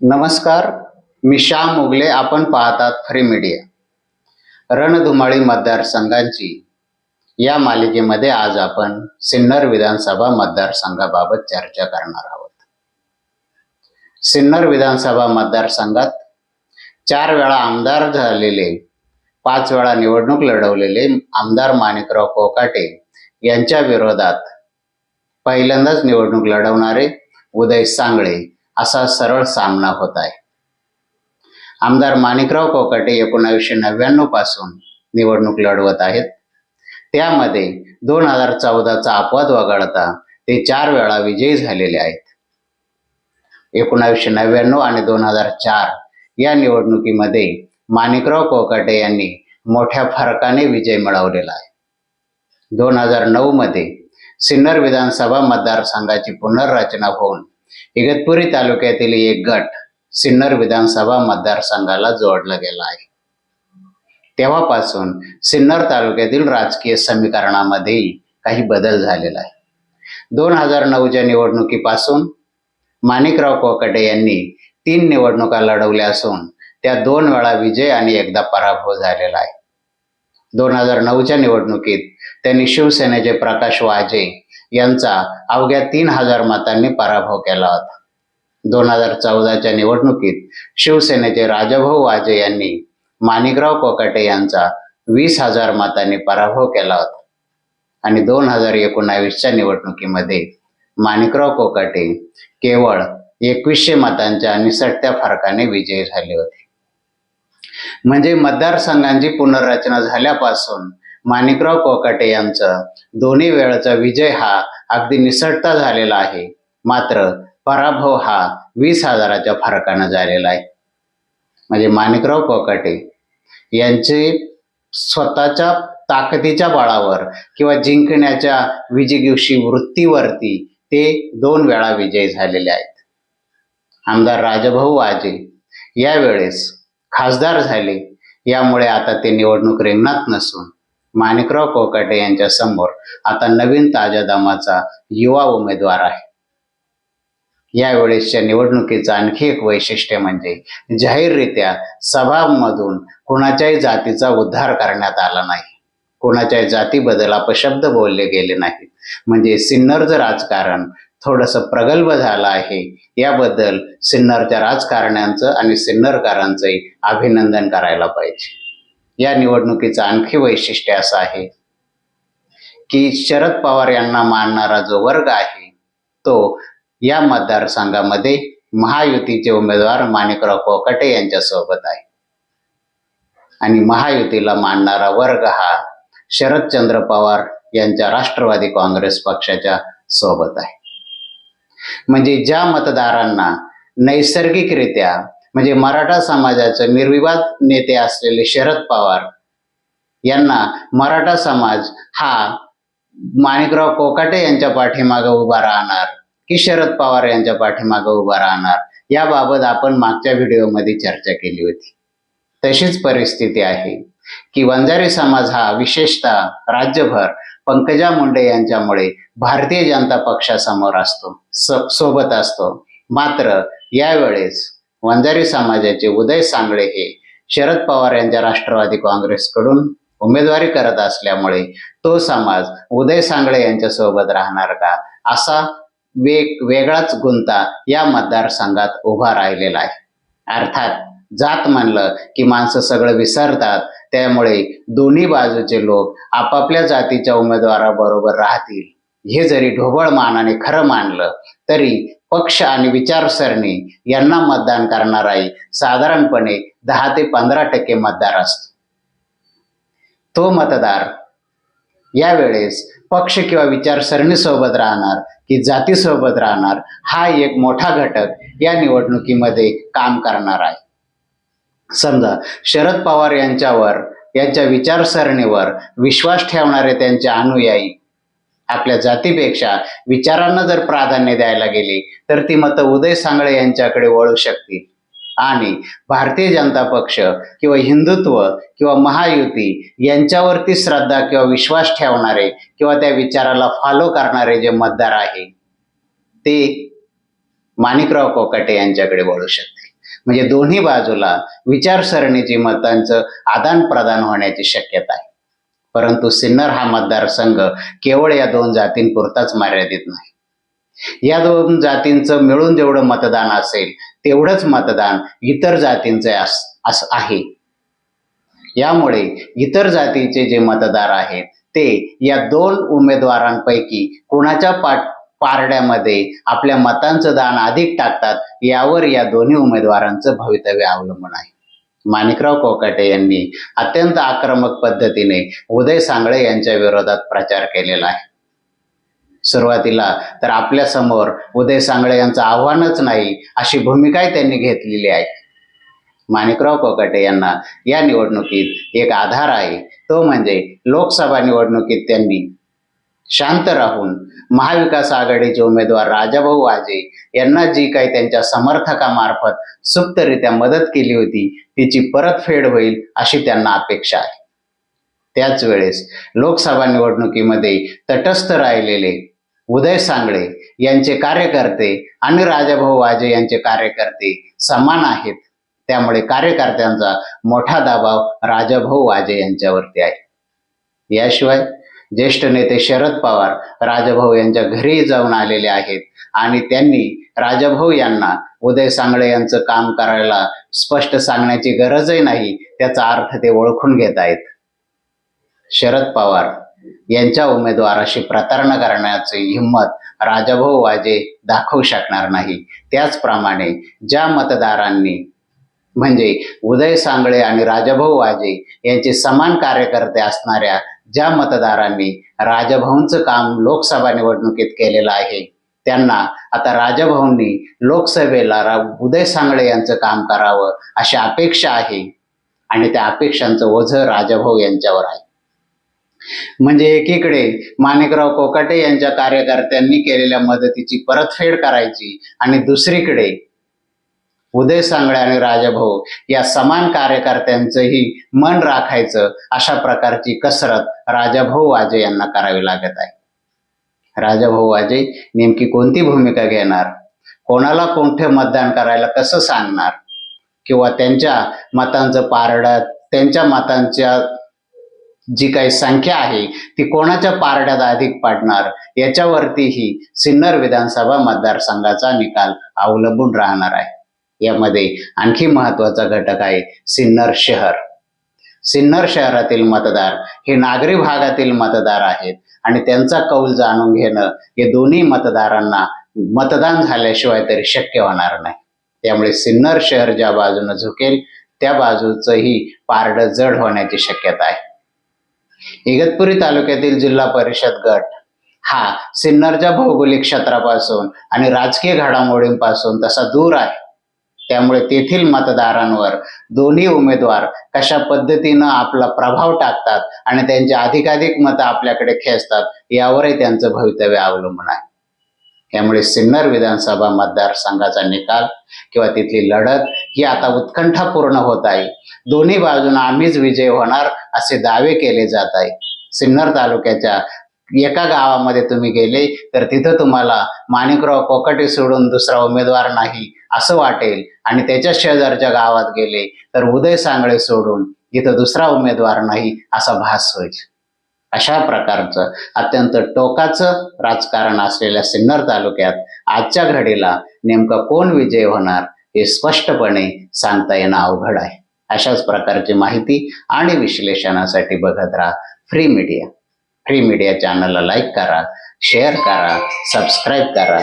नमस्कार मी श्याम मुगले आपण पाहतात फ्री मीडिया. रणधुमाळी मतदारसंघांची या मालिकेमध्ये आज आपण सिन्नर विधानसभा मतदारसंघाबाबत चर्चा करणार आहोत. सिन्नर विधानसभा मतदारसंघात चार वेळा आमदार झालेले पाच वेळा निवडणूक लढवलेले आमदार माणिकराव कोकाटे यांच्या विरोधात पहिल्यांदाच निवडणूक लढवणारे उदय सांगळे असा सरळ सामना होत आहे. आमदार माणिकराव कोकाटे एकोणावीसशे नव्याण्णवपासून निवडणूक लढवत आहेत. त्यामध्ये दोन हजार चौदाचा अपवाद वगळता ते चार वेळा विजयी झालेले आहेत. एकोणावीसशे नव्याण्णव आणि दोन हजार चार या निवडणुकीमध्ये माणिकराव कोकाटे यांनी मोठ्या फरकाने विजय मिळवलेला आहे. दोन हजार नऊ मध्ये सिन्नर विधानसभा मतदारसंघाची पुनर्रचना होऊन इगतपुरी तालुक्यातील एक गट सिन्नर विधानसभा मतदारसंघाला जोडला गेला आहे. तेव्हापासून सिन्नर तालुक्यातील राजकीय समीकरणामध्ये काही बदल झालेला आहे. दोन हजार नऊच्या निवडणुकीपासून माणिकराव कोकटे यांनी तीन निवडणुका लढवल्या असून त्या दोन वेळा विजय आणि एकदा पराभव झालेला आहे. दोन हजार नऊच्या निवडणुकीत त्यांनी शिवसेनेचे प्रकाश वाजे यांचा अवघ्या तीन हजार मतांनी पराभव केला होता. दोन हजार चौदाच्या निवडणुकीत शिवसेनेचे राजाभाऊ वाजे यांनी माणिकराव कोकाटे यांचा वीस हजार मतांनी पराभव केला होता. आणि दोन हजार एकोणावीसच्या निवडणुकीमध्ये माणिकराव कोकाटे केवळ एकवीसशे मतांच्या निसटत्या फरकाने विजयी झाले होते. म्हणजे मतदारसंघांची पुनर्रचना झाल्यापासून माणिकराव कोकाटे यांचा दोन्ही वेळचा विजय हा अगदी निसटता झालेला आहे. मात्र पराभव हा वीस हजाराच्या फरकानं झालेला आहे. म्हणजे माणिकराव कोकाटे यांचे स्वतःच्या ताकदीच्या बळावर किंवा जिंकण्याच्या विजिगीवशी वृत्तीवरती ते दोन वेळा विजयी झालेले आहेत. आमदार राजभाऊ वाजे यावेळेस खासदार झाले. यामुळे आता ते निवडणूक रिंगणात नसून माणिकराव कोकाटे यांच्या समोर आता नवीन ताज्या दमाचा युवा उमेदवार आहे. यावेळेसच्या निवडणुकीचं आणखी एक वैशिष्ट्य म्हणजे जाहीररित्या सभामधून कुणाच्याही जातीचा उद्धार करण्यात आला नाही. कोणाच्याही जातीबद्दल अपशब्द बोलले गेले नाहीत. म्हणजे सिन्नरचं राजकारण थोडंसं प्रगल्भ झालं आहे. याबद्दल सिन्नरच्या राजकारण्यांचं आणि सिन्नरकारांचंही अभिनंदन करायला पाहिजे. या निवडणुकीचं आणखी वैशिष्ट्य असं आहे की शरद पवार यांना मानणारा जो वर्ग आहे तो या मतदारसंघामध्ये महायुतीचे उमेदवार माणिकराव कोकटे यांच्यासोबत आहे. आणि महायुतीला मानणारा वर्ग हा शरदचंद्र पवार यांच्या राष्ट्रवादी काँग्रेस पक्षाच्या सोबत आहे. म्हणजे ज्या मतदारांना नैसर्गिकरित्या म्हणजे मराठा समाजाचे निर्विवाद नेते असलेले शरद पवार यांना मराठा समाज हा माणिकराव कोकाटे यांच्या पाठीमागे उभा राहणार की शरद पवार यांच्या पाठीमागे उभा राहणार याबाबत आपण मागच्या व्हिडिओमध्ये चर्चा केली होती. तशीच परिस्थिती आहे की वंजारी समाज हा विशेषतः राज्यभर पंकजा मुंडे यांच्यामुळे भारतीय जनता पक्षासमोर असतो सोबत असतो. मात्र यावेळेस वंजारी समाजाचे उदय सांगळे हे शरद पवार यांच्या राष्ट्रवादी काँग्रेसकडून उमेदवारी करत असल्यामुळे तो समाज उदय सांगळे यांच्यासोबत राहणार का? असा वेग वेगळाच गुंता या मतदारसंघात उभा राहिलेला आहे. अर्थात जात म्हणलं की माणसं सगळं विसरतात त्यामुळे दोन्ही बाजूचे लोक आपापल्या जातीच्या उमेदवाराबरोबर राहतील. हे जरी ढोबळ मानाने खरं मानलं तरी पक्ष आणि विचारसरणी यांना मतदान करणाराही साधारणपणे दहा ते पंधरा टक्के मतदार असतो तो मतदार यावेळेस पक्ष किंवा विचारसरणी सोबत राहणार की जातीसोबत राहणार हा एक मोठा घटक या निवडणुकीमध्ये काम करणार आहे. समजा शरद पवार यांच्यावर यांच्या विचारसरणीवर विश्वास ठेवणारे त्यांचे अनुयायी आपल्या जातीपेक्षा विचारांना जर प्राधान्य द्यायला गेले तर ती मतं उदय सांगळे यांच्याकडे वळू शकतील. आणि भारतीय जनता पक्ष किंवा हिंदुत्व किंवा महायुती यांच्यावरती श्रद्धा किंवा विश्वास ठेवणारे किंवा त्या विचाराला फॉलो करणारे जे मतदार आहे ते माणिकराव कोकाटे यांच्याकडे वळू शकतील. म्हणजे दोन्ही बाजूला विचारसरणीची मतांचं आदान प्रदान होण्याची शक्यता आहे. परंतु सिन्नर हा मतदारसंघ केवळ या दोन जातींपुरताच मर्यादित नाही. या दोन जातींचं मिळून जेवढं मतदान असेल तेवढंच मतदान इतर जातींचे अस आहे. यामुळे इतर जातीचे जे मतदार आहेत ते या दोन उमेदवारांपैकी कुणाच्या पाठ पारड्यामध्ये आपल्या मतांचं दान अधिक टाकतात यावर या दोन्ही उमेदवारांचं भवितव्य अवलंबून आहे. माणिकराव कोकाटे यांनी अत्यंत आक्रमक पद्धतीने उदय सांगळे यांच्या विरोधात प्रचार केलेला आहे. सुरुवातीला तर आपल्यासमोर उदय सांगळे यांचं आव्हानच नाही अशी भूमिकाही त्यांनी घेतलेली आहे. माणिकराव कोकाटे यांना या निवडणुकीत एक आधार आहे. तो म्हणजे लोकसभा निवडणुकीत त्यांनी शांत राहून महाविकास आघाडीचे उमेदवार राजाभाऊ वाजे यांना जी काही त्यांच्या समर्थकामार्फत सुप्तरित्या मदत केली होती तिची परतफेड होईल अशी त्यांना अपेक्षा आहे. त्याच वेळेस लोकसभा निवडणुकीमध्ये तटस्थ राहिलेले उदय सांगळे यांचे कार्यकर्ते आणि राजाभाऊ वाजे यांचे कार्यकर्ते समान आहेत. त्यामुळे कार्यकर्त्यांचा मोठा दबाव राजाभाऊ वाजे यांच्यावरती आहे. याशिवाय ज्येष्ठ नेते शरद पवार राजभाऊ यांच्या घरी जाऊन आलेले आहेत. आणि त्यांनी राजाभाऊ यांना उदय सांगळे यांचं काम करायला स्पष्ट सांगण्याची गरजही नाही त्याचा अर्थ ते ओळखून घेत आहेत. शरद पवार यांच्या उमेदवाराशी प्रतारणा करण्याची हिंमत राजाभाऊ वाजे दाखवू शकणार नाही. त्याचप्रमाणे ज्या मतदारांनी म्हणजे उदय सांगळे आणि राजाभाऊ वाजे यांचे समान कार्यकर्ते असणाऱ्या ज्या मतदारांनी राजभवनचं काम लोकसभा निवडणुकीत केलेलं आहे त्यांना आता राजभवननी लोकसभेला रा उदय सांगळे यांचं काम करावं अशी अपेक्षा आहे आणि त्या अपेक्षांचं ओझं राजाभाऊ यांच्यावर आहे. म्हणजे एकीकडे माणिकराव कोकाटे यांच्या कार्यकर्त्यांनी केलेल्या मदतीची परतफेड करायची आणि दुसरीकडे उदय सांगळे आणि राजाभाऊ या समान कार्यकर्त्यांचंही मन राखायचं अशा प्रकारची कसरत राजाभाऊ वाजे यांना करावी लागत आहे. राजाभाऊ वाजे नेमकी कोणती भूमिका घेणार? कोणाला कोणते मतदान करायला कसं सांगणार? किंवा त्यांच्या मतांचं पारड्यात त्यांच्या मतांच्या जी काही संख्या आहे ती कोणाच्या पारड्यात अधिक पाडणार? याच्यावरतीही सिन्नर विधानसभा मतदारसंघाचा निकाल अवलंबून राहणार आहे. यामध्ये आणखी महत्त्वाचा घटक आहे सिन्नर शहर. सिन्नर शहरातील मतदार हे नागरी भागातील मतदार आहेत आणि त्यांचा कौल जाणून घेणं हे दोन्ही मतदारांना मतदान झाल्याशिवाय तरी शक्य होणार नाही. त्यामुळे सिन्नर शहर ज्या बाजूने झुकेल त्या बाजूचंही पारडं जड होण्याची शक्यता आहे. इगतपुरी तालुक्यातील जिल्हा परिषद गट हा सिन्नरच्या भौगोलिक क्षेत्रापासून आणि राजकीय घडामोडींपासून तसा दूर आहे. त्यामुळे तेथील मतदारांवर दोन्ही उमेदवार कशा पद्धतीनं आपला प्रभाव टाकतात आणि त्यांची अधिकाधिक मतं आपल्याकडे खेचतात यावरही त्यांचं भवितव्य अवलंबून आहे. त्यामुळे सिन्नर विधानसभा मतदारसंघाचा निकाल किंवा तिथली लढत ही आता उत्कंठापूर्ण होत आहे. दोन्ही बाजूने आम्हीच विजय होणार असे दावे केले जात आहे सिन्नर तालुक्याच्या एका गावामध्ये तुम्ही गेले तर तिथं तुम्हाला माणिकराव कोकाटे सोडून दुसरा उमेदवार नाही असं वाटेल. आणि त्याच्या शेजारच्या गावात गेले तर उदय सांगळे सोडून इथं दुसरा उमेदवार नाही असा भास होईल. अशा प्रकारचं अत्यंत टोकाचं राजकारण असलेल्या सिन्नर तालुक्यात आजच्या घडीला नेमका कोण विजय होणार हे स्पष्टपणे सांगता येणं अवघड आहे. अशाच प्रकारची माहिती आणि विश्लेषणासाठी बघत राहा फ्री मीडिया. फ्री मीडिया चॅनलला लाईक करा शेअर करा सबस्क्राईब करा.